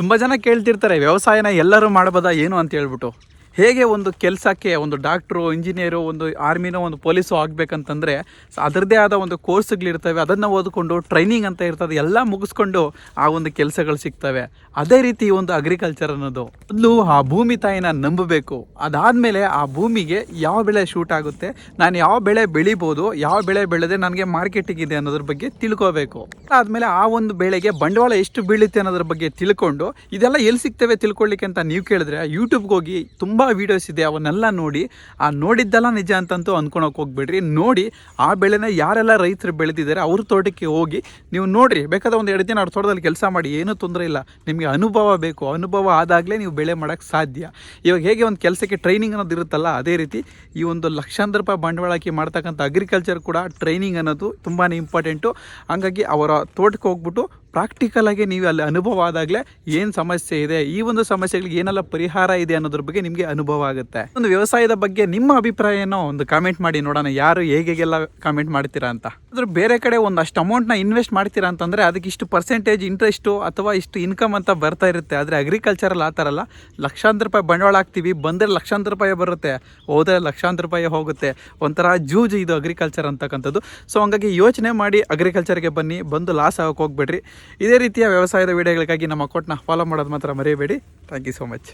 ತುಂಬ ಜನ ಕೇಳ್ತಿರ್ತಾರೆ ವ್ಯವಸಾಯನ ಎಲ್ಲರೂ ಮಾಡ್ಬೋದಾ ಏನು ಅಂತ ಹೇಳ್ಬಿಟ್ಟು. ಹೇಗೆ ಒಂದು ಕೆಲಸಕ್ಕೆ ಒಂದು ಡಾಕ್ಟ್ರು, ಇಂಜಿನಿಯರು, ಒಂದು ಆರ್ಮಿನೋ, ಒಂದು ಪೊಲೀಸು ಆಗಬೇಕಂತಂದರೆ ಅದರದ್ದೇ ಆದ ಒಂದು ಕೋರ್ಸ್ಗಳಿರ್ತವೆ. ಅದನ್ನು ಓದಿಕೊಂಡು ಟ್ರೈನಿಂಗ್ ಅಂತ ಇರ್ತದೆ. ಎಲ್ಲ ಮುಗಿಸ್ಕೊಂಡು ಆ ಒಂದು ಕೆಲಸಗಳು ಸಿಗ್ತವೆ. ಅದೇ ರೀತಿ ಒಂದು ಅಗ್ರಿಕಲ್ಚರ್ ಅನ್ನೋದು. ಮೊದಲು ಆ ಭೂಮಿ ತಾಯಿನ ನಂಬಬೇಕು. ಅದಾದಮೇಲೆ ಆ ಭೂಮಿಗೆ ಯಾವ ಬೆಳೆ ಶೂಟ್ ಆಗುತ್ತೆ, ನಾನು ಯಾವ ಬೆಳೆ ಬೆಳಿಬೋದು, ಯಾವ ಬೆಳೆ ಬೆಳೆದೆ ನನಗೆ ಮಾರ್ಕೆಟಿಗೆ ಇದೆ ಅನ್ನೋದ್ರ ಬಗ್ಗೆ ತಿಳ್ಕೋಬೇಕು. ಆದಮೇಲೆ ಆ ಒಂದು ಬೆಳೆಗೆ ಬಂಡವಾಳ ಎಷ್ಟು ಬೀಳುತ್ತೆ ಅನ್ನೋದ್ರ ಬಗ್ಗೆ ತಿಳ್ಕೊಂಡು, ಇದೆಲ್ಲ ಎಲ್ಲಿ ಸಿಗ್ತವೆ ತಿಳ್ಕೊಳ್ಳಿಕ್ಕೆ ಅಂತ ನೀವು ಕೇಳಿದ್ರೆ ಯೂಟ್ಯೂಬ್ಗೆ ಹೋಗಿ ತುಂಬ ವೀಡಿಯೋಸ್ ಇದೆ, ಅವನ್ನೆಲ್ಲ ನೋಡಿ, ಆ ನೋಡಿದ್ದೆಲ್ಲ ನಿಜ ಅಂತಂತೂ ಅನ್ಕೊಳಕ್ಕೆ ಹೋಗ್ಬೇಡ್ರಿ. ನೋಡಿ, ಆ ಬೆಳೆನ ಯಾರೆಲ್ಲ ರೈತರು ಬೆಳೆದಿದ್ದಾರೆ, ಅವ್ರ ತೋಟಕ್ಕೆ ಹೋಗಿ ನೀವು ನೋಡಿರಿ, ಬೇಕಾದ್ರೆ ಒಂದು ಎರಡು ದಿನ ಅವ್ರ ತೋಟದಲ್ಲಿ ಕೆಲಸ ಮಾಡಿ, ಏನೂ ತೊಂದರೆ ಇಲ್ಲ. ನಿಮಗೆ ಅನುಭವ ಬೇಕು, ಅನುಭವ ಆದಾಗಲೇ ನೀವು ಬೆಳೆ ಮಾಡೋಕ್ಕೆ ಸಾಧ್ಯ. ಇವಾಗ ಹೇಗೆ ಒಂದು ಕೆಲಸಕ್ಕೆ ಟ್ರೈನಿಂಗ್ ಅನ್ನೋದು ಇರುತ್ತಲ್ಲ, ಅದೇ ರೀತಿ ಈ ಒಂದು ಲಕ್ಷಾಂತರ ರೂಪಾಯಿ ಬಂಡವಾಳ ಹಾಕಿ ಮಾಡ್ತಕ್ಕಂಥ ಅಗ್ರಿಕಲ್ಚರ್ ಕೂಡ ಟ್ರೈನಿಂಗ್ ಅನ್ನೋದು ತುಂಬಾ ಇಂಪಾರ್ಟೆಂಟು ಹಂಗಾಗಿ ಅವರ ತೋಟಕ್ಕೆ ಹೋಗ್ಬಿಟ್ಟು ಪ್ರಾಕ್ಟಿಕಲ್ ಆಗಿ ನೀವು ಅಲ್ಲಿ ಅನುಭವ ಆದಾಗಲೇ ಏನು ಸಮಸ್ಯೆ ಇದೆ, ಈ ಒಂದು ಸಮಸ್ಯೆಗಳಿಗೆ ಏನೆಲ್ಲ ಪರಿಹಾರ ಇದೆ ಅನ್ನೋದ್ರ ಬಗ್ಗೆ ನಿಮಗೆ ಅನುಭವ ಆಗುತ್ತೆ. ಒಂದು ವ್ಯವಸಾಯದ ಬಗ್ಗೆ ನಿಮ್ಮ ಅಭಿಪ್ರಾಯನೋ ಒಂದು ಕಾಮೆಂಟ್ ಮಾಡಿ ನೋಡೋಣ, ಯಾರು ಹೇಗೆಲ್ಲ ಕಾಮೆಂಟ್ ಮಾಡ್ತೀರಾ ಅಂತ. ಅದ್ರ ಬೇರೆ ಕಡೆ ಒಂದಷ್ಟು ಅಮೌಂಟ್ನ ಇನ್ವೆಸ್ಟ್ ಮಾಡ್ತೀರಾ ಅಂತಂದರೆ ಅದಕ್ಕೆ ಇಷ್ಟು ಪರ್ಸೆಂಟೇಜ್ ಇಂಟ್ರೆಸ್ಟು ಅಥವಾ ಇಷ್ಟು ಇನ್ಕಮ್ ಅಂತ ಬರ್ತಾ ಇರುತ್ತೆ. ಆದರೆ ಅಗ್ರಿಕಲ್ಚರಲ್ಲಿ ಆ ಥರ ಲಕ್ಷಾಂತರ ರೂಪಾಯಿ ಬಂಡವಾಳ ಹಾಕ್ತೀವಿ, ಬಂದರೆ ಲಕ್ಷಾಂತರ ರೂಪಾಯಿ ಬರುತ್ತೆ. ಹೋದರೆ ಲಕ್ಷಾಂತರ ರೂಪಾಯಿ ಹೋಗುತ್ತೆ. ಒಂಥರ ಜೂಜು ಇದು ಅಗ್ರಿಕಲ್ಚರ್ ಅಂತಕ್ಕಂಥದ್ದು. ಸೊ ಹಂಗಾಗಿ ಯೋಚನೆ ಮಾಡಿ ಅಗ್ರಿಕಲ್ಚರ್ಗೆ ಬನ್ನಿ, ಬಂದು ಲಾಸ್ ಆಗೋಕೆ ಹೋಗ್ಬೇಡ್ರಿ. ಇದೇ ರೀತಿಯ ವ್ಯವಸಾಯದ ವಿಡಿಯೋಗಳಿಗಾಗಿ ನಮ್ಮ ಅಕೌಂಟ್ನ ಫಾಲೋ ಮಾಡೋದು ಮಾತ್ರ ಮರೆಯಬೇಡಿ ಥ್ಯಾಂಕ್ ಯು ಸೋ ಮಚ್